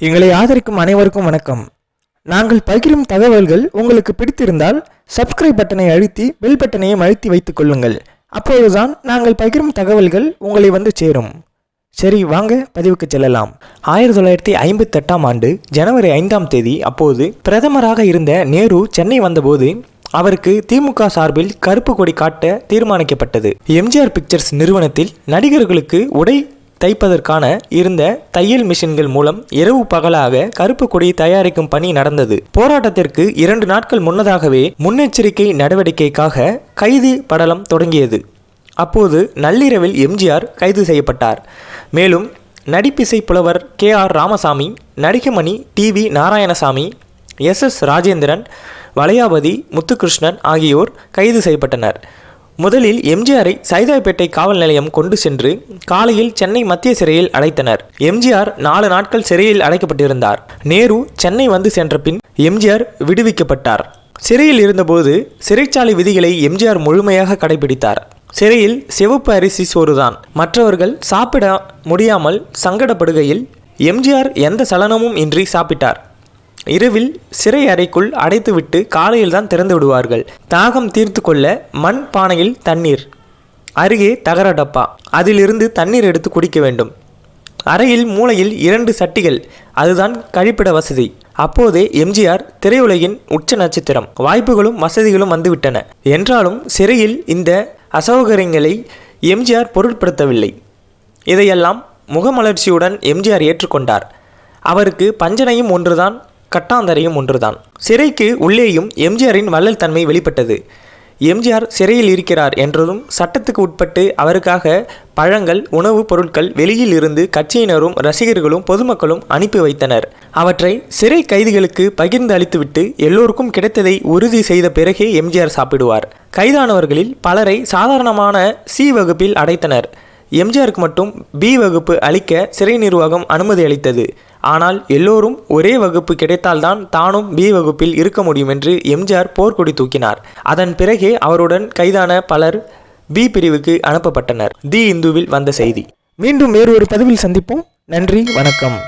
எங்களை ஆதரிக்கும் அனைவருக்கும் வணக்கம். நாங்கள் பகிரும் தகவல்கள் உங்களுக்கு பிடித்திருந்தால் சப்ஸ்கிரைப் பட்டனை அழுத்தி பெல் பட்டனையும் அழுத்தி வைத்துக் கொள்ளுங்கள். அப்போதுதான் நாங்கள் பகிரும் தகவல்கள் உங்களை வந்து சேரும். சரி வாங்க பதிவுக்கு செல்லலாம். ஆயிரத்தி தொள்ளாயிரத்தி ஐம்பத்தெட்டாம் ஆண்டு ஜனவரி ஐந்தாம் தேதி அப்போது பிரதமராக இருந்த நேரு சென்னை வந்தபோது அவருக்கு திமுக சார்பில் கருப்பு கொடி காட்ட தீர்மானிக்கப்பட்டது. எம்ஜிஆர் பிக்சர்ஸ் நிறுவனத்தில் நடிகர்களுக்கு உடை தைப்பதற்கான இருந்த தையல் மிஷின்கள் மூலம் இரவு பகலாக கருப்பு கொடி தயாரிக்கும் பணி நடந்தது. போராட்டத்திற்கு இரண்டு நாட்கள் முன்னதாகவே முன்னெச்சரிக்கை நடவடிக்கைக்காக கைது படலம் தொடங்கியது. அப்போது நள்ளிரவில் எம்ஜிஆர் கைது செய்யப்பட்டார். மேலும் நடிப்பிசை புலவர் K R Ramasamy Nadigamani T V Narayanasamy S S Rajendran Valayapathi Muthukrishnan ஆகியோர் கைது செய்யப்பட்டனர். முதலில் எம்ஜிஆரை சைதாப்பேட்டை காவல் நிலையம் கொண்டு சென்று காலையில் சென்னை மத்திய சிறையில் அடைத்தனர். எம்ஜிஆர் நாலு நாட்கள் சிறையில் அடைக்கப்பட்டிருந்தார். நேரு சென்னை வந்து சென்ற பின் எம்ஜிஆர் விடுவிக்கப்பட்டார். சிறையில் இருந்தபோது சிறைச்சாலை விதிகளை எம்ஜிஆர் முழுமையாக கடைபிடித்தார். சிறையில் சிவப்பு அரிசி சோறுதான். மற்றவர்கள் சாப்பிட முடியாமல் சங்கடப்படுகையில் எம்ஜிஆர் எந்த சலனமும் இன்றி சாப்பிட்டார். இரவில் சிறை அறைக்குள் அடைத்துவிட்டு காலையில் தான் திறந்து விடுவார்கள். தாகம் தீர்த்து கொள்ள மண் பானையில் தண்ணீர். அருகே தகர டப்பா. அதிலிருந்து தண்ணீர் எடுத்து குடிக்க வேண்டும். அறையில் மூலையில் இரண்டு சட்டிகள். அதுதான் கழிப்பிட வசதி. அப்போதே எம்ஜிஆர் திரையுலகின் உச்ச நட்சத்திரம். வாய்ப்புகளும் வசதிகளும் வந்துவிட்டன. என்றாலும் சிறையில் இந்த அசௌகரியங்களை எம்ஜிஆர் பொருட்படுத்தவில்லை. இதையெல்லாம் முகமலர்ச்சியுடன் எம்ஜிஆர் ஏற்றுக்கொண்டார். அவருக்கு பஞ்சனையும் ஒன்றுதான் கட்டாந்தரையும் ஒன்றுதான். சிறைக்கு உள்ளேயும் எம்ஜிஆரின் வள்ளல் தன்மை வெளிப்பட்டது. எம்ஜிஆர் சிறையில் இருக்கிறார் என்றதும் சட்டத்துக்கு உட்பட்டு அவருக்காக பழங்கள் உணவுப் பொருட்கள் வெளியில் இருந்து கட்சியினரும் ரசிகர்களும் பொதுமக்களும் அனுப்பி வைத்தனர். அவற்றை சிறை கைதிகளுக்கு பகிர்ந்து அளித்துவிட்டு எல்லோருக்கும் கிடைத்ததை உறுதி செய்த பிறகே எம்ஜிஆர் சாப்பிடுவார். கைதானவர்களில் பலரை சாதாரணமான சி வகுப்பில் அடைத்தனர். எம்ஜிஆருக்கு மட்டும் பி வகுப்பு அளிக்க சிறை நிர்வாகம் அனுமதி அளித்தது. ஆனால் எல்லோரும் ஒரே வகுப்பு கிடைத்தால்தான் தானும் பி வகுப்பில் இருக்க முடியும் என்று எம்ஜிஆர் போர்க்கொடி தூக்கினார். அதன் பிறகே அவருடன் கைதான பலர் பி பிரிவுக்கு அனுப்பப்பட்டனர். தி இந்துவில் வந்த செய்தி. மீண்டும் வேறு ஒரு பதிவில் சந்திப்போம். நன்றி வணக்கம்.